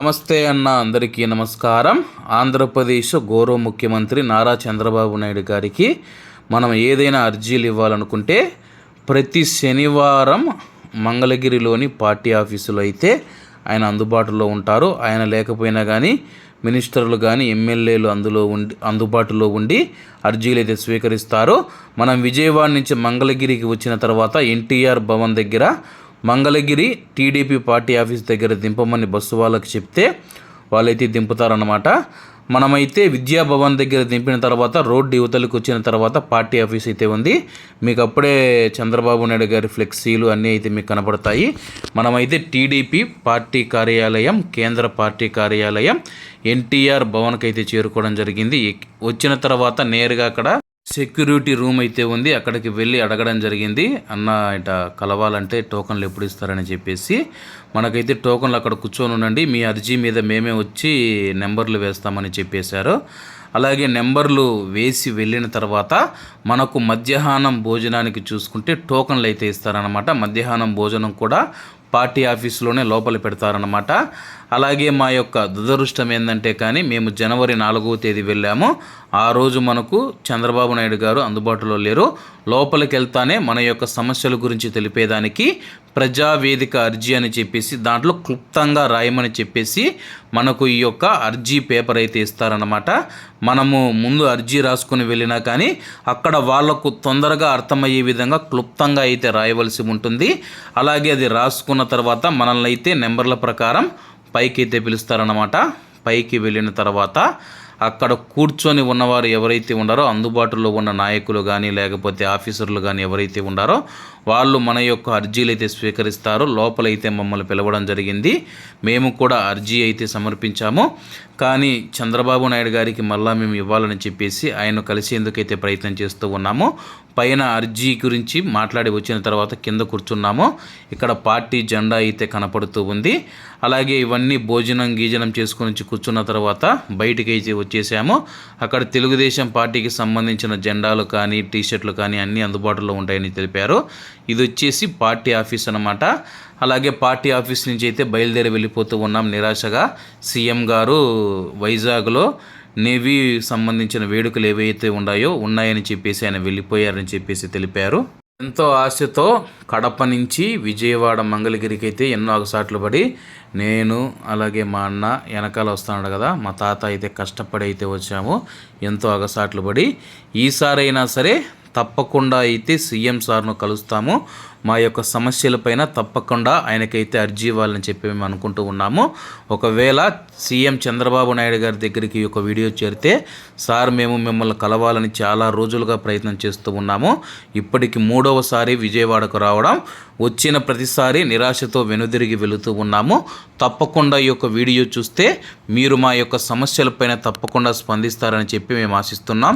నమస్తే అన్న అందరికీ నమస్కారం. ఆంధ్రప్రదేశ్ గౌరవ ముఖ్యమంత్రి నారా చంద్రబాబు నాయుడు గారికి మనం ఏదైనా అర్జీలు ఇవ్వాలనుకుంటే ప్రతి శనివారం మంగళగిరిలోని పార్టీ ఆఫీసులో అయితే ఆయన అందుబాటులో ఉంటారు. ఆయన లేకపోయినా కానీ మినిస్టర్లు కానీ ఎమ్మెల్యేలు అందులో ఉండి అందుబాటులో ఉండి అర్జీలు అయితే స్వీకరిస్తారు. మనం విజయవాడ నుంచి మంగళగిరికి వచ్చిన తర్వాత ఎన్టీఆర్ భవన్ దగ్గర మంగళగిరి టీడీపీ పార్టీ ఆఫీస్ దగ్గర దింపమని బస్సు వాళ్ళకి చెప్తే వాళ్ళైతే దింపుతారన్నమాట. మనమైతే విద్యాభవన్ దగ్గర దింపిన తర్వాత రోడ్డు యువతలకు వచ్చిన తర్వాత పార్టీ ఆఫీస్ అయితే ఉంది. మీకు అప్పుడే చంద్రబాబు నాయుడు గారి ఫ్లెక్సీలు అన్నీ అయితే మీకు కనబడతాయి మనమైతే టీడీపీ పార్టీ కార్యాలయం కేంద్ర పార్టీ కార్యాలయం ఎన్టీఆర్ భవన్కి అయితే చేరుకోవడం జరిగింది. వచ్చిన తర్వాత నేరుగా అక్కడ సెక్యూరిటీ రూమ్ అయితే ఉంది. అక్కడికి వెళ్ళి అడగడం జరిగింది. అన్న ఇట కలవాలంటే టోకన్లు ఎప్పుడు ఇస్తారని చెప్పేసి మనకైతే టోకన్లు అక్కడ కూర్చొని ఉండండి. మీ అర్జీ మీద మేమే వచ్చి నెంబర్లు వేస్తామని చెప్పేశారు. అలాగే నెంబర్లు వేసి వెళ్ళిన తర్వాత మనకు మధ్యాహ్నం భోజనానికి చూసుకుంటే టోకన్లు అయితే ఇస్తారనమాట మధ్యాహ్నం భోజనం కూడా పార్టీ ఆఫీసులోనే లోపల పెడతారనమాట అలాగే మా యొక్క దురదృష్టం ఏంటంటే కానీ మేము జనవరి నాలుగవ తేదీ వెళ్ళాము. ఆ రోజు మనకు చంద్రబాబు నాయుడు గారు అందుబాటులో లేరు. లోపలికి వెళ్తానే మన యొక్క సమస్యల గురించి తెలిపేదానికి ప్రజావేదిక అర్జీ అని చెప్పేసి దాంట్లో క్లుప్తంగా రాయమని చెప్పేసి మనకు ఈ యొక్క అర్జీ పేపర్ అయితే ఇస్తారనమాట మనము ముందు అర్జీ రాసుకుని వెళ్ళినా కానీ అక్కడ వాళ్ళకు తొందరగా అర్థమయ్యే విధంగా క్లుప్తంగా అయితే రాయవలసి ఉంటుంది. అలాగే అది రాసుకున్న తర్వాత మనల్ని అయితే నెంబర్ల ప్రకారం పైకి అయితే పిలుస్తారనమాట పైకి వెళ్ళిన తర్వాత అక్కడ కూర్చొని ఉన్నవారు ఎవరైతే ఉండారో అందుబాటులో ఉన్న నాయకులు కానీ లేకపోతే ఆఫీసర్లు కానీ ఎవరైతే ఉండారో వాళ్ళు మన యొక్క అర్జీలు అయితే స్వీకరిస్తారు. లోపలైతే మమ్మల్ని పిలవడం జరిగింది. మేము కూడా అర్జీ అయితే సమర్పించాము. కానీ చంద్రబాబు నాయుడు గారికి మళ్ళా మేము ఇవ్వాలని చెప్పేసి ఆయన కలిసేందుకైతే ప్రయత్నం చేస్తూ ఉన్నాము. పైన అర్జీ గురించి మాట్లాడి వచ్చిన తర్వాత కింద కూర్చున్నాము. ఇక్కడ పార్టీ జెండా అయితే కనపడుతూ ఉంది. అలాగే ఇవన్నీ భోజనం గీజనం చేసుకుని కూర్చున్న తర్వాత బయటికి అయితే వచ్చేసాము. అక్కడ తెలుగుదేశం పార్టీకి సంబంధించిన జెండాలు కానీ టీషర్ట్లు కానీ అన్నీ అందుబాటులో ఉంటాయని తెలిపారు. ఇది వచ్చేసి పార్టీ ఆఫీస్ అనమాట అలాగే పార్టీ ఆఫీస్ నుంచి అయితే బయలుదేరి వెళ్ళిపోతూ ఉన్నాం నిరాశగా. సీఎం గారు వైజాగ్లో నేవీ సంబంధించిన వేడుకలు ఏవైతే ఉన్నాయో ఉన్నాయని చెప్పేసి ఆయన వెళ్ళిపోయారని చెప్పేసి తెలిపారు. ఎంతో ఆశతో కడప నుంచి విజయవాడ మంగళగిరికి అయితే ఎన్నో అగసాట్లు పడి నేను అలాగే మా అన్న వెనకాల వస్తున్నాడు కదా మా తాత అయితే కష్టపడి అయితే వచ్చాము. ఎంతో అగసాట్లు పడి ఈసారైనా సరే తప్పకుండా అయితే సీఎం సార్ను కలుస్తాము. మా యొక్క సమస్యలపైన తప్పకుండా ఆయనకైతే అర్జీ ఇవ్వాలని చెప్పి మేము అనుకుంటూ ఉన్నాము. ఒకవేళ సీఎం చంద్రబాబు నాయుడు గారి దగ్గరికి ఒక వీడియో చేరితే సార్ మేము మిమ్మల్ని కలవాలని చాలా రోజులుగా ప్రయత్నం చేస్తూ ఉన్నాము. ఇప్పటికి మూడవసారి విజయవాడకు రావడం వచ్చిన ప్రతిసారి నిరాశతో వెనుదిరిగి వెళుతూ ఉన్నాము. తప్పకుండా ఈ యొక్క వీడియో చూస్తే మీరు మా యొక్క సమస్యలపైన తప్పకుండా స్పందిస్తారని చెప్పి మేము ఆశిస్తున్నాం.